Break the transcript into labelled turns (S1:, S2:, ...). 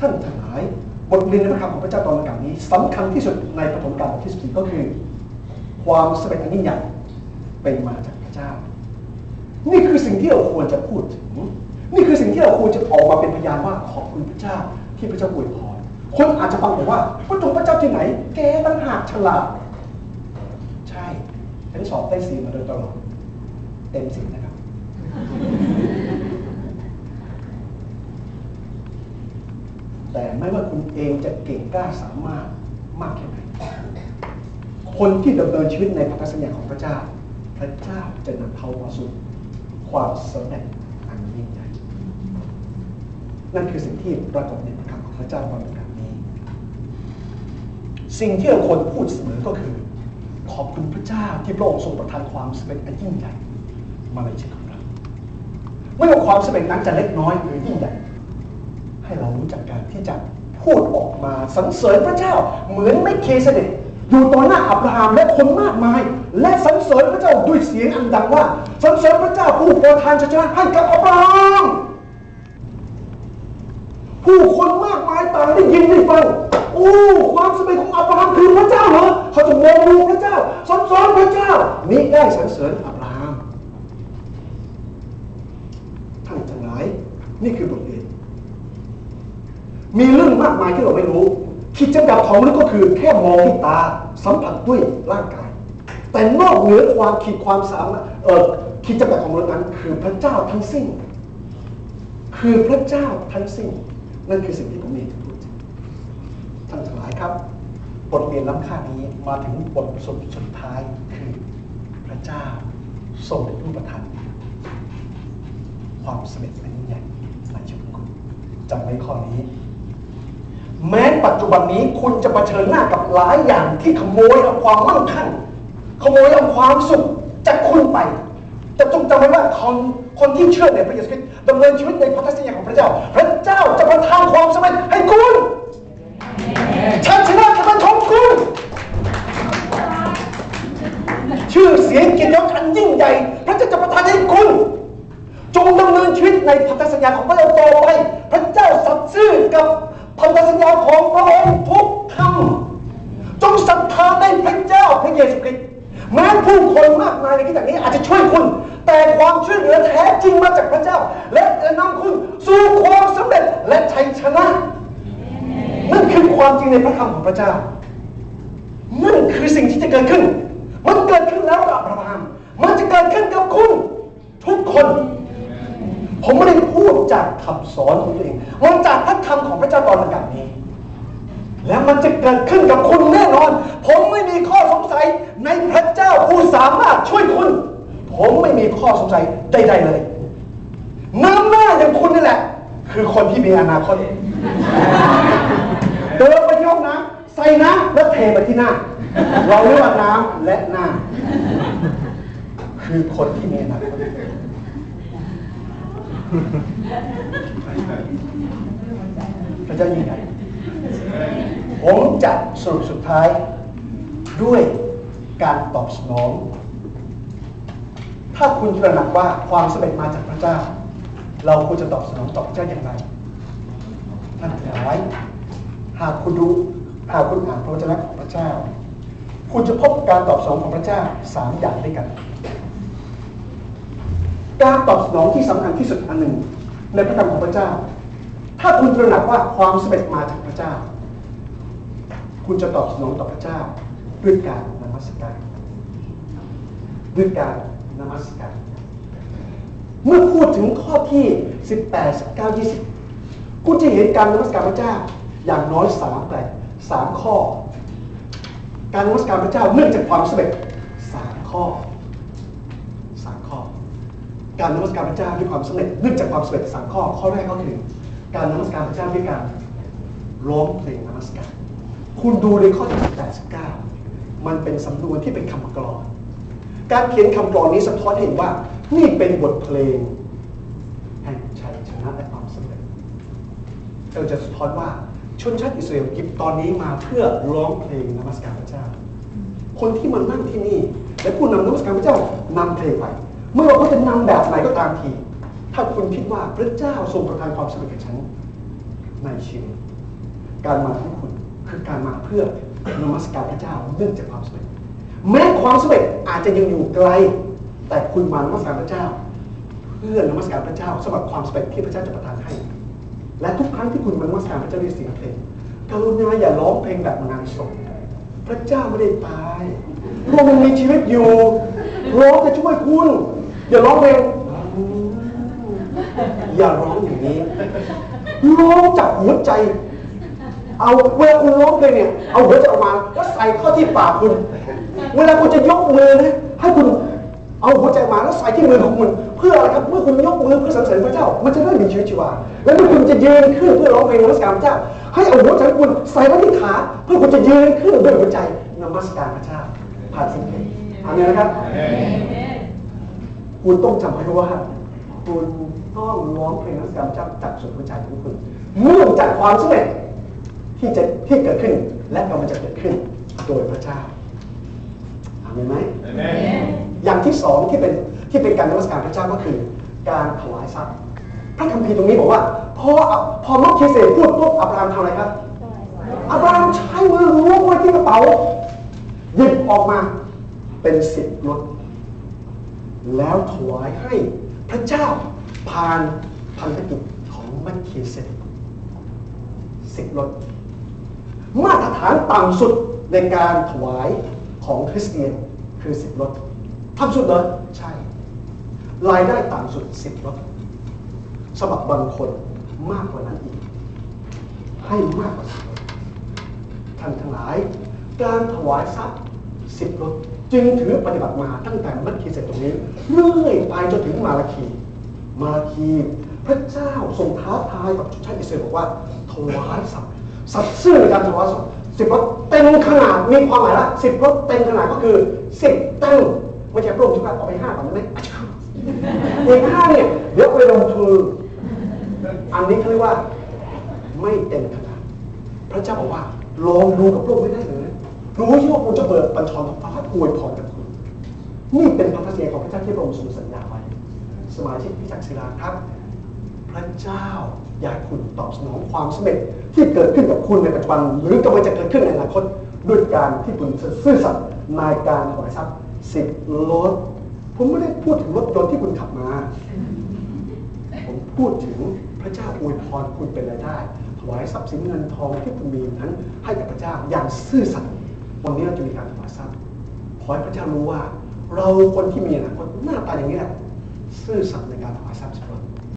S1: ท่านทั้งหลาย บทเรียนในพระคำของพระเจ้าตอนกลางนี้สำคัญที่สุดในปฐมกาลบทที่14ก็คือ ความสำเร็จอันยิ่งใหญ่เป็นมาจากพระเจ้า นี่คือสิ่งที่เราควรจะพูดถึง นี่คือสิ่งที่เราควรจะออกมาเป็นพยานว่าขอบคุณพระเจ้าที่พระเจ้าอวยพรคนอาจจะฟังบอกว่าพระองค์พระเจ้าที่ไหน แกตั้งหากฉลาด ใช่ฉันสอบได้สีมาโดยตลอด เต็มสิบนะครับ แต่ไม่ว่าคุณเองจะเก่งกล้าสามารถมากแค่ไหน คนที่ดำเนินชีวิตในพันธสัญญาของพระเจ้า พระเจ้าจะนำเขามาสู่ความสำเร็จอันยิ่งใหญ่ นั่นคือสิ่งที่ปรากฏในพระคำของพระเจ้าตอนแบบนี้ สิ่งที่เราควรพูดเสมอก็คือ ขอบคุณพระเจ้าที่พระองค์ทรงประทานความสำเร็จอันยิ่งใหญ่ มาในชีวิตของเรา ไม่ว่าความสำเร็จนั้นจะเล็กน้อยหรือยิ่งใหญ่ ให้เรารู้จักการที่จะพูดออกมาสรรเสริญพระเจ้า เหมือนไม่เคเสด็จอยู่ต่อหน้าอับราฮัมและคนมากมาย และสรรเสริญพระเจ้าด้วยเสียงอันดังว่าสรรเสริญพระเจ้าผู้ประทานชัยชนะให้กับอับราฮัมผู้คนมากมายต่างได้ยินได้ฟังโอ้ความสำเร็จของอับราฮัมคือพระเจ้าเหรอเขาจะมองดูพระเจ้าสรรเสริญพระเจ้านี่ได้สรรเสริญอับราฮัมท่านทั้งหลายนี่คือบทเรียน มีเรื่องมากมายที่เราไม่รู้ขีดจำกัดของมนุษย์ก็คือแค่มองด้วยตาสัมผัสด้วยร่างกาย แต่นอกเหนือความขีดความสามารถเออขีดจำกัดของมนุษย์นั้น คือพระเจ้าทั้งสิ้น คือพระเจ้าทั้งสิ้น นั่นคือสิ่งที่ผมมีจะพูดท่านทั้งหลายครับ บทเรียนล้ำค่านี้มาถึงบทสุดสุดท้ายคือพระเจ้าทรงเป็นผู้ประทานความสำเร็จอันยิ่งใหญ่ในชีวิตของคุณจำไว้ข้อนี้ แม้ปัจจุบันนี้คุณจะเผชิญหน้ากับหลายอย่างที่ขโมยเอาความมั่งคั่ง ขโมยเอาความสุขจากคุณไป แต่จงจำไว้ว่าคนคนที่เชื่อในพระเยซูคริสต์ดำเนินชีวิตในพันธสัญญาของพระเจ้า พระเจ้าจะประทานความสำเร็จให้คุณชัยชนะจะเป็นของคุณ ชื่อเสียงเกียรติยศอันยิ่งใหญ่ พระเจ้าจะประทานให้คุณ จงดำเนินชีวิตในพันธสัญญาของพระเจ้าต่อไป ญาของพระองค์ทุกคำจงศรัทธาในพระเจ้าพระเยซูคริสต์แม้ผู้คนมากมายในที่นี้อาจจะช่วยคุณ แต่ความช่วยเหลือแท้จริงมาจากพระเจ้า และจะนำคุณสู่ความสำเร็จและชัยชนะนั่นคือความจริงในพระคำของพระเจ้านั่นคือสิ่งที่จะเกิดขึ้น มันเกิดขึ้นแล้วกับอับราฮัมมันจะเกิดขึ้นกับคุณ ทุกคน ผมไม่ได้ ดจากคำสอนของตัวเอง มันจากพระคำของพระเจ้าตอนประกาศนี้ แล้วมันจะเกิดขึ้นกับคุณแน่นอน ผมไม่มีข้อสงสัยในพระเจ้าผู้สามารถช่วยคุณ ผมไม่มีข้อสงสัยใดๆเลยน้ำหน้าอย่างคุณนี่แหละ คือคนที่มีอนาคตเดินไปย่อมน้ำใส่น้ำแล้วเทไปที่หน้า เราเรียกว่าน้ำและหน้า คือคนที่มีอนาคต พระเจ้ายิ่งใหญ่ผมจะสรุปสุดท้าย ด้วยการตอบสนอง ถ้าคุณตระหนักว่าความสำเร็จมาจากพระเจ้า เราควรจะตอบสนองต่อพระเจ้าอย่างไรท่านทั้งหลายหากคุณรู้หากคุณอ่านพระวจนะของพระเจ้า คุณจะพบการตอบสนองของพระเจ้าสามอย่างด้วยกัน การตอบสนองที่สำคัญที่สุดอันหนึ่ง ในพระธรรมของพระเจ้า ถ้าคุณตระหนักว่าความสำเร็จมาจากพระเจ้า คุณจะตอบสนองต่อพระเจ้า ด้วยการนมัสการด้วยการนมัสการเมื่อพูดถึงข้อที่ 18 19 20 คุณจะเห็นการนมัสการพระเจ้า อย่างน้อยสามแปลสามข้อ การนมัสการพระเจ้าเนื่องจากความสำเร็จสามข้อสามข้อ การนมัสการพระเจ้าด้วยความสำเร็จเนื่องจากความสำเร็จสามข้อข้อแรกก็คือ การนมัสการพระเจ้าด้วยการร้องเพลงนมัสการ คุณดูในข้อที่89 มันเป็นสำนวนที่เป็นคำกรอน การเขียนคำกรอนนี้สะท้อนเห็นว่านี่เป็นบทเพลงแห่งชัยชนะและความสำเร็จเราจะสะท้อนว่าชนชาติอิสราเอลหยิบตอนนี้มาเพื่อร้องเพลงนมัสการพระเจ้า คนที่มานั่งที่นี่และผู้นำนมัสการพระเจ้านำเพลงไป เมื่อเขาจะนำแบบไหนก็ตามที ถ้าคุณคิดว่าพระเจ้าทรงประทานความสำเร็จกับฉันในชีวิตการมาของคุณคือการมาเพื่อนมัสการพระเจ้าเนื่องจากความสำเร็จแม้ความสำเร็จอาจจะยังอยู่ไกล แต่คุณมานมัสการพระเจ้า เพื่อนมัสการพระเจ้าสำหรับความสำเร็จที่พระเจ้าจะประทานให้ และทุกครั้งที่คุณมานมัสการพระเจ้าด้วยเสียงเพลงกรุณาอย่าร้องเพลงแบบงานศพพระเจ้าไม่ได้ตายพระองค์ยังมีชีวิตอยู่พระองค์จะช่วยคุณ อย่าร้องเพลงอย่าร้องอย่างนี้ร้องจากหัวใจ เอาเวลาคุณร้องเพลงเนี่ยเอาหัวใจออกมาแล้วใส่เข้าที่ปากคุณ เวลาคุณจะยกมือนะให้คุณเอาหัวใจมาแล้วใส่ที่มือของคุณเพื่ออะไรครับเมื่อคุณยกมือเพื่อสรรเสริญพระเจ้า มันจะเริ่มมีชีวิตชีวาแล้วเมื่อคุณจะยืนขึ้นเพื่อร้องเพลงนมัสการพระเจ้า ให้เอาหัวใจคุณใส่ไว้ที่ขาเพื่อคุณจะยืนขึ้นด้วยหัวใจนมัสการพระเจ้าผ่านสิ่งเพลงอาเมนนะครับ คุณต้องจำไว้ว่า คุณต้องร้องเพลงนมัสการพระเจ้าจากสุดหัวใจของคุณเนื่องจากความสำเร็จที่จะที่เกิดขึ้นและกำลังจะเกิดขึ้นโดยพระเจ้าอาเมนไหมอย่างที่สองที่เป็นที่เป็นการนมัสการพระเจ้าก็คือ การถวายทรัพย์พระคัมภีร์ตรงนี้บอกว่า พอพอมกเคเสพูดปุ๊บอับรามทำอะไรครับอับรามใช้มือล้วงไว้ที่กระเป๋าหยิบออกมาเป็นสิบรถ แล้วถวายให้พระเจ้าผ่านพันธกิจของมัคคีเซเดสิบรถมาตรฐานต่ำสุดในการถวายของคริสเตียนคือสิบรถทำสุดเหรอใช่ รายได้ต่ำสุดสิบรถสำหรับบางคนมากกว่านั้นอีก ให้มากกว่าสิบรถท่านทั้งหลาย การถวายทรัพย์สิบรถ จึงถือปฏิบัติมาตั้งแต่มัคคีเสร็จตรงนี้เรื่อยไปจนถึงมาราคี มาราคี พระเจ้าทรงท้าทายกับชนชาติอิสราเอลบอกว่าถวายสัตว์สัตว์ซื่อในการถวายสัตว์สิบรถเต็มขนาดมีความหมายละสิบรถเต็มขนาดก็คือสิบตั้งไม่ใช่พระองค์ชุกเอาไปห้าก่อนได้ไหมอีกห้าเนี่ยเดี๋ยวไปลงทุนอันนี้เขาเรียกว่า ไม่เต็มขนาด พระเจ้าบอกว่าลองดูกับโลกไม่ได้เลย รู้ที่ว่าคุณจะเปิดบัญชรของฟ้าอวยพรกับคุณนี่เป็นพระพัสดีของพระเจ้าที่พระองค์ทรงสัญญาไว้สมาชิกพิจักศิลาครับ พระเจ้าอยากคุณตอบสนองความสำเร็จที่เกิดขึ้นกับคุณในปัจจุบัน หรือกำลังจะเกิดขึ้นในอนาคตด้วยการที่คุณซื่อสัตย์ในการถวายทรัพย์สิบรถผมไม่ได้พูดถึงรถยนต์ที่คุณขับมา ผมพูดถึงพระเจ้าอวยพรคุณเป็นรายได้ถวายทรัพย์สินเงินทองที่คุณมีนั้นให้กับพระเจ้าอย่างซื่อสัตย์ วันนี้เราจะมีการถวายทรัพย์ขอให้พระเจ้ารู้ว่า เราคนที่มีอนาคตหน้าตาอย่างนี้แหละซื่อสัตย์ในการถวายทรัพย์สิน